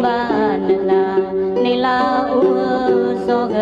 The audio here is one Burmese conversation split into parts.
တပနလာနေလာဥသောက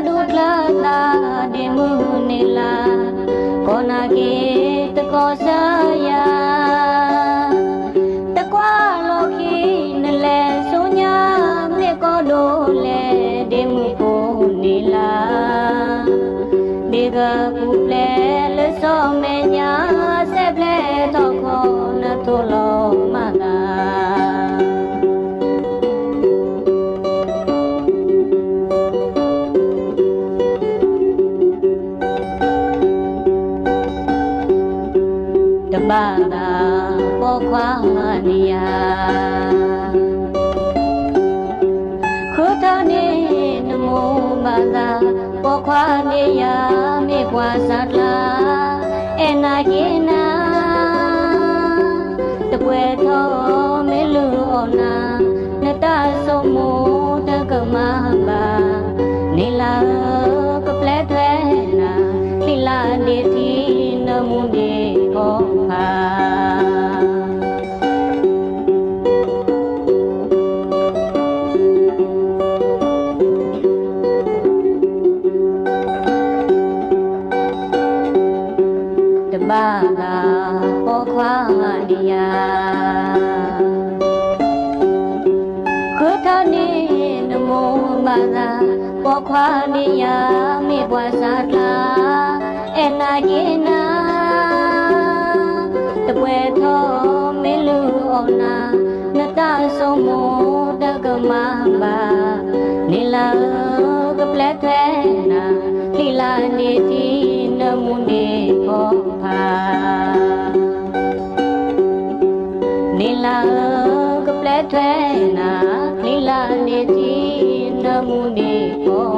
ကဒုလတာဒီမုနေလာကောနာကေတကောဆယာတကွာလောကီနလဲဆိုညာမေကောဒိုလေဒီ ပတာပေါ်ခွာနေရခုထနေနမောပါသာပေါ်ခွာနေရမေကွာသတလာအနာကေနာတပွဲတော်မေလူအောနာနတဆုံမ ပေါ်ခွာနေရခုထနေနမောပါသာပေါ်ခွာနေရမေဘွားစားတာအနာကေနာတပွဲသောမေလူအောင်နာနတဆုံးမတကမပါနေလာကပလက်ထဲနာလီလာနေတီ လာကပလက်ထဲနာလီလာနေတီနမုန်ဒီခော